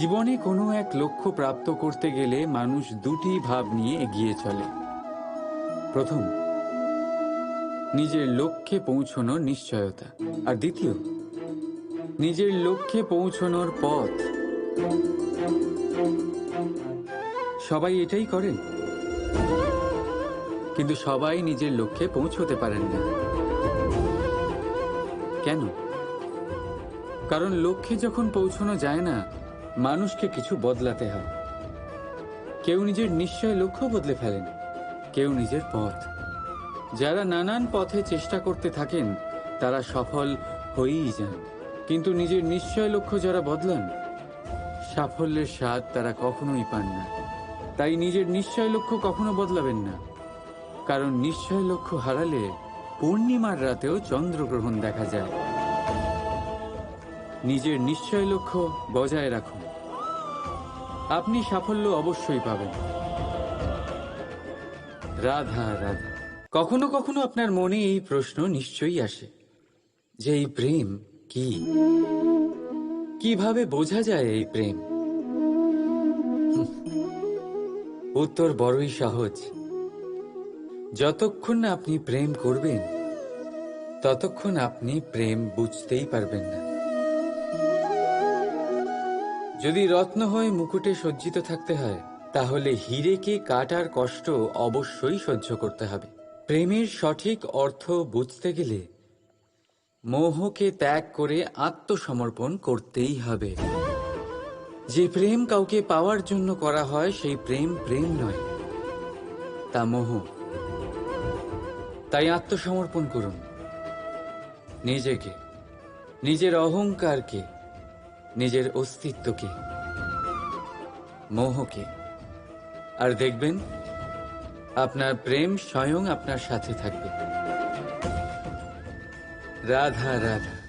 জীবনে কোনো এক লক্ষ্য প্রাপ্ত করতে গেলে মানুষ দুটি ভাব নিয়ে এগিয়ে চলে। প্রথম, নিজের লক্ষ্যে পৌঁছনোর নিশ্চয়তা। আর দ্বিতীয়, নিজের লক্ষ্যে পৌঁছনোর পথ। সবাই এটাই করেন। কিন্তু সবাই নিজের লক্ষ্যে পৌঁছতে পারেন না। কেন? কারণ লক্ষ্যে যখন পৌঁছানো যায় না মানুষকে কিছু বদলাতে হয় কেউ নিজের নিশ্চয় লক্ষ্য বদলে ফেলেন, কেউ নিজের পথ। যারা নানান পথে চেষ্টা করতে থাকেন, তারা সফল হয়েই যান। কিন্তু নিজের নিশ্চয় লক্ষ্য যারা বদলান, সাফল্যের স্বাদ তারা কখনোই পান না। তাই নিজের নিশ্চয় লক্ষ্য কখনো বদলাবেন না। কারণ নিশ্চয় লক্ষ্য হারালে পূর্ণিমার রাতেও চন্দ্রগ্রহণ দেখা যায়। নিজের নিশ্চয় লক্ষ্য বজায় রাখুন। আপনি সাফল্য অবশ্যই পাবেন। রাধা রাধা। কখনো কখনো আপনার মনে এই প্রশ্ন নিশ্চয়ই আসে, যে এই প্রেম কি? কীভাবে বোঝা যায় এই প্রেম? উত্তর বড়ই সহজ। যতক্ষণ না আপনি প্রেম করবেন, ততক্ষণ আপনি প্রেম বুঝতেই পারবেন না। যদি রত্ন হয়ে মুকুটে সজ্জিত থাকতে হয়, তাহলে হিরেকে কাটার কষ্ট অবশ্যই সহ্য করতে হবে। প্রেমের সঠিক অর্থ বুঝতে গেলে মোহকে ত্যাগ করে আত্মসমর্পণ করতেই হবে। যে প্রেম কাউকে পাওয়ার জন্য করা হয়, সেই প্রেম প্রেম নয়, তা মোহ। তাই আত্মসমর্পণ করুন নিজেকে, নিজের অহংকারকে। নিজের অস্তিত্বকে মোহকে। আর দেখবেন আপনার প্রেম স্বয়ং আপনার সাথে থাকবে। রাধা রাধা।